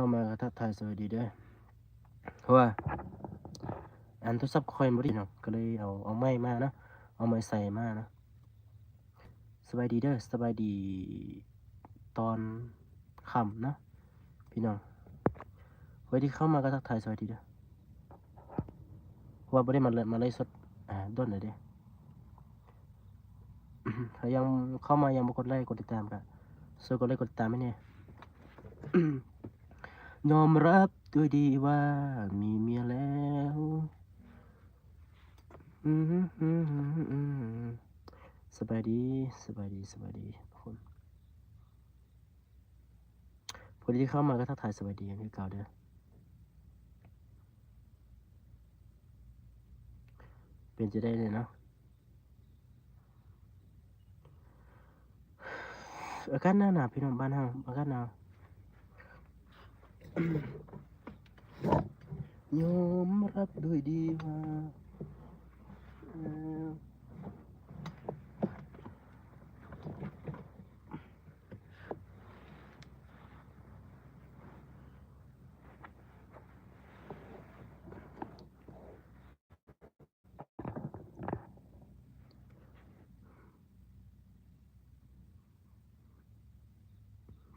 เข้ามาทักทายสวัสดีด้อเพราะว่าอันทรศัพท์คอยบ่ได้เนาะก็เลยเอาเอาไม้มาเนาะเอาไม้ใส่มาเนาะสบายดีเด้อสบายดีตอนค่ำนะพี่น้องไว้ที่เข้ามาก็ทักทายสวัสดีเด้อเพราะว่าบ่ได้มาเลยมาเลยสดอ่าด้นเลยเด้ถ้ายังเข้ามายังบ่กดไลค์กดติดตามกันช่วยกดไลค์กดติดตามให้แน่ย อมรับด้วยดีว่ามีเมียแล้วสบายดีสบายดีสบายดีทุกคนพอดีเข้ามาก็ทักทายสบายดีอย่างที่เก่าเด้อเป็นจะได้เลยเนาะอากาศหนาหนาวพี่น้องบ้านเฮาอากาศหนาว ยอมรับด้วยดีว่า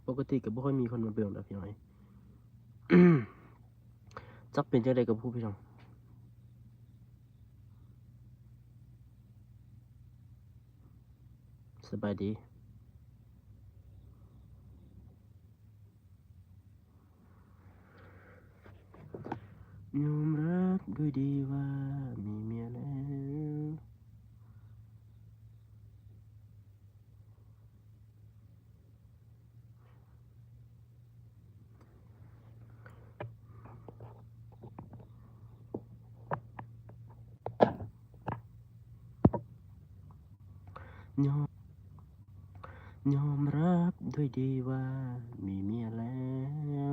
ปกติก็บ่ค่อยมีคนมาเบิ่งดอกพี่น้อย จักเป็นจังไดกับผู้พี่น้องสบายดียอมรับด้วยดีว่ามีเมียแล้ว ยอมยอมรับด้วยดีว่ามีเมียแล้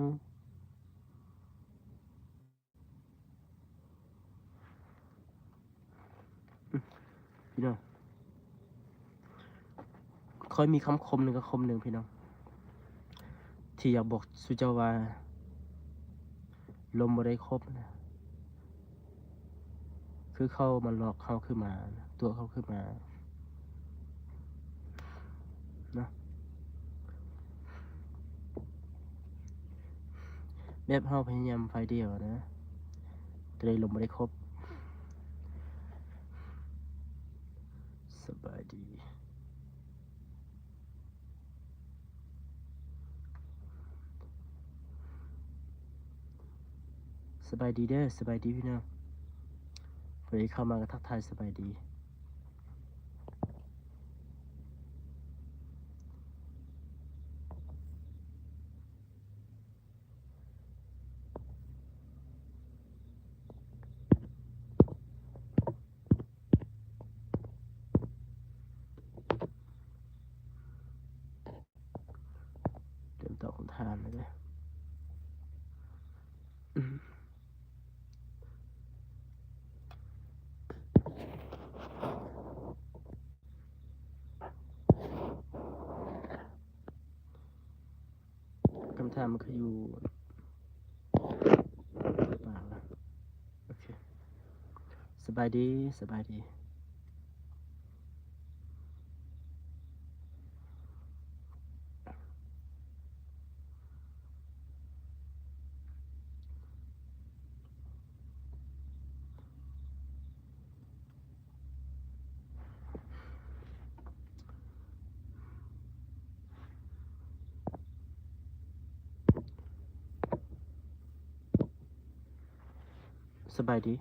วพี่น้องคอยมีคำคมหนึ่งกับคมหนึ่งพี่น้อง ที่อยากบอกสุเจ้าว่า ลมบ่ได้ครบนะ คือเข้ามาหลอกเข้าขึ้นมา ตัวเขาขึ้นมา นะแบบเฮาพยายามไฟเดียวนะแต่ได้ลมไม่ได้ครบ สบายดีสบายดีเด้อสบายดีพี่น้องวันนี้เข้ามาก็ทักทายสบายดีนต่อคนทานเลยเด้ออืม ทำถามันคืออยู่ปากละโอเคสบายดีสบายดี สบายดี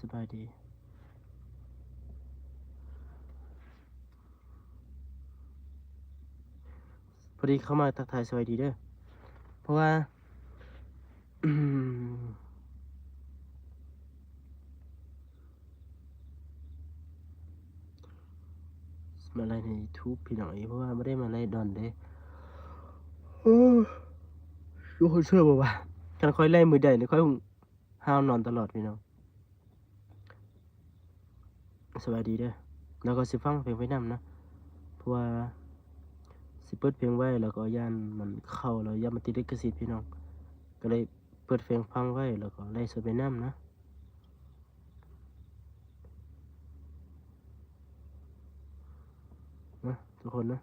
สบายดี พอดีเข้ามาทักทายสวัสดีเด้อ เพราะว่า มาไล่ใน YouTube พี่น้องเพราะว่าไม่ได้มาไล่ดอนเด้อ ทุกคนเชื่อบ่ว่าการค่อยไล่มือใดเนี่ยค่อยห้าวนอนตลอดพี่น้องสวัสดีเด้อแล้วก็สิฟังเพลงไว้นำนะเพราะว่าสิเปิดเพลงไว้แล้วก็ย่านมันเข้าแล้วย่านมันติดลิขสิทธิ์พี่น้อง ก็เลยเปิดเพลงฟังไว้แล้วก็ไล่สดไปน้ำนะนะทุกคนนะ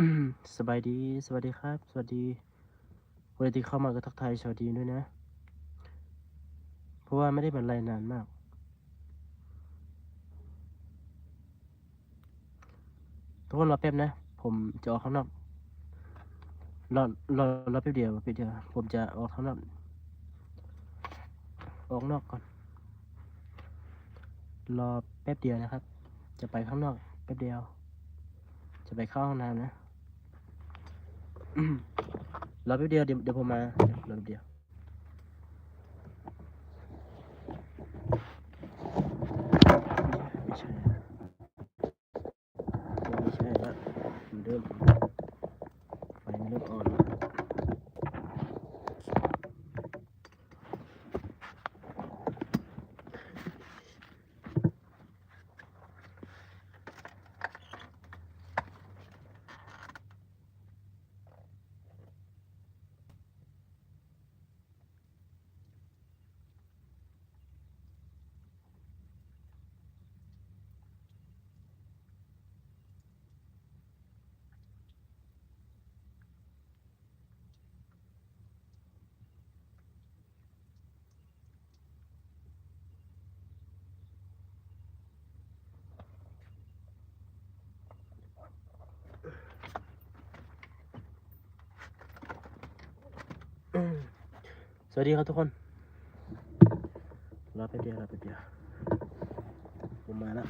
อืม สบายดี สวัสดีครับ สวัสดีวันที่เข้ามาก็ทักทายสวัสดีด้วยนะ เพราะว่าไม่ได้บรรลัยนานมาก ทุกคนรอแป๊บนะ ผมจะออกข้างนอก รอ รอ รอแป๊บเดียวแป๊บเดียว ผมจะออกข้างนอก ออกนอกก่อน รอแป๊บเดียวนะครับ จะไปข้างนอกแป๊บเดียว จะไปเข้าห้องน้ำนะ รอแป๊บเดียวเดี๋ยวเดี๋ยวผมมาเดี๋ยวรอแป๊บเดียวไม่ใช่อะไม่ใช่ละมันเริ่มไฟมันเริ่มอ่อนแล้วอืม สวัสดีครับทุกคนรอไปเดียวรอไปเดียวผมมาแล้ว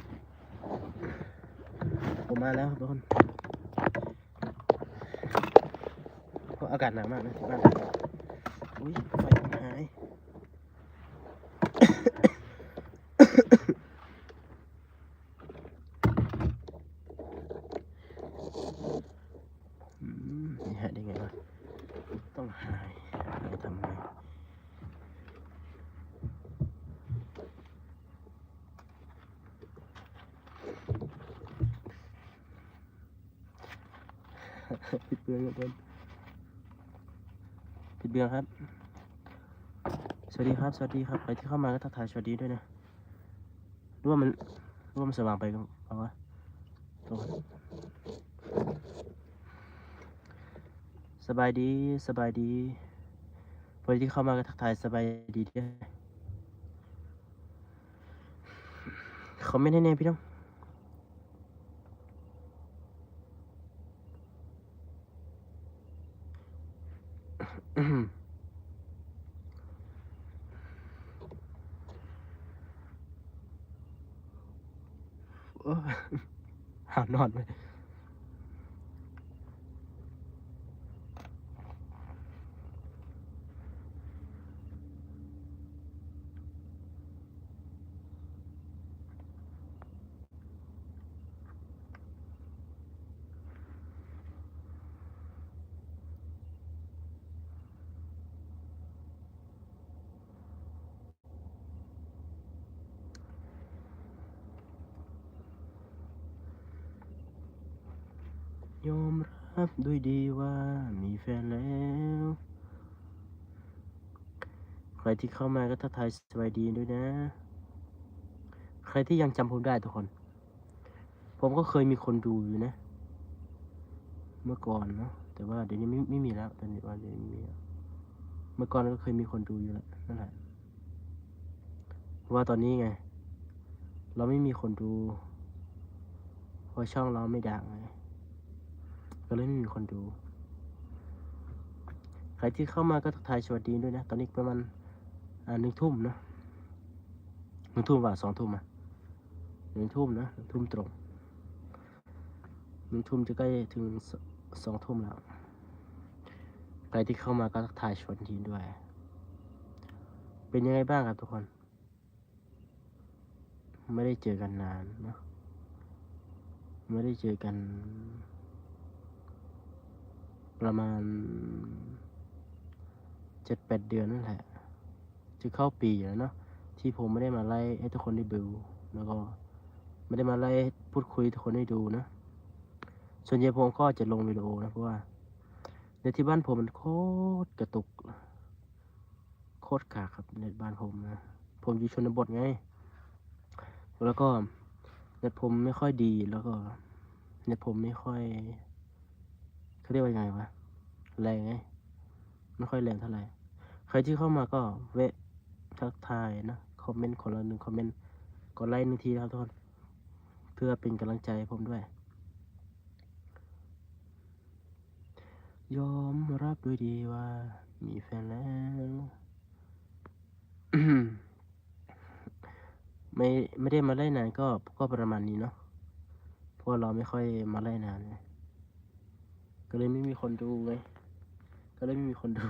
ผมมาแล้วครับทุกคนเพราะอากาศหนาวมากนะที่บ้านอุ้ย อืมนี่หายได้ไงวะ ต้องหายหายทำไง ปิดเบืองครับทุกคนปิดเบืองครับ สวัสดีครับ สวัสดีครับ ใครที่เข้ามาก็ทักทายสวัสดีด้วยนะรู้ว่ามันรู้ว่ามันสว่างไปกันเปล่าวะทุกคนสบายดี สบายดีใครที่เข้ามาก็ทักทายสบายดีด้วยคอมเมนต์ให้แน่พี่น้อง อื้อหือโอ้ย หานอนไป ยอมรับด้วยดีว่ามีแฟนแล้ว ใครที่เข้ามาก็ทักทายสวัสดีด้วยนะ ใครที่ยังจำผมได้ทุกคน ผมก็เคยมีคนดูอยู่นะ เมื่อก่อนเนาะแต่ว่าเดี๋ยวนี้ไม่ไม่มีแล้วตอนนี้ว่าเดี๋ยวนี้ไม่มีเมื่อก่อนก็เคยมีคนดูอยู่แล้วนั่นแหละว่าตอนนี้ไง เราไม่มีคนดูเพราะช่องเราไม่ดังไง ก็เลยไม่มีคนดู ใครที่เข้ามาก็ทักทายสวัสดีด้วยนะ ตอนนี้ประมาณหนึ่งทุ่มนะหนึ่งทุ่มว่าสองทุ่มอะหนึ่งทุ่มนะหนึ่งทุ่มตรงหนึ่งทุ่มจะใกล้ถึงสองทุ่มแล้ว ใครที่เข้ามาก็ทักทายชวนทีด้วย เป็นยังไงบ้างครับทุกคน ไม่ได้เจอกันนานเนะ ไม่ได้เจอกัน ประมาณเจ็ดแปดเดือนนั่นแหละ จะเข้าปีแล้วเนาะที่ผมไม่ได้มาไล่ให้ทุกคนได้ดูแล้วก็ไม่ได้มาไล่พูดคุยทุกคนได้ดูนะส่วนใหญ่ผมก็จะลงวิดีโอนะเพราะว่า ในที่บ้านผมมันโคตรกระตุก โคตรกากครับเน็ตบ้านผมนะผมอยู่ชนบทไง แล้วก็เน็ตผมไม่ค่อยดีแล้วก็เน็ตผมไม่ค่อย เขาเรียกว่ายังไงวะ แรงไง ไม่ค่อยแรงเท่าไหร่ ใครที่เข้ามาก็เวะทักทายนะ คอมเมนต์คนละหนึ่งคอมเมนต์กดไลค์หนึ่งทีนะครับทุกคน เพื่อเป็นกำลังใจผมด้วย ยอมรับด้วยดีว่า มีแฟนแล้ว ไม่ไม่ได้มาไล่นานก็ก็ประมาณนี้เนาะ เพราะเราไม่ค่อยมาไล่นานไง ก็เลยไม่มีคนดูไงก็เลยไม่มีคนดู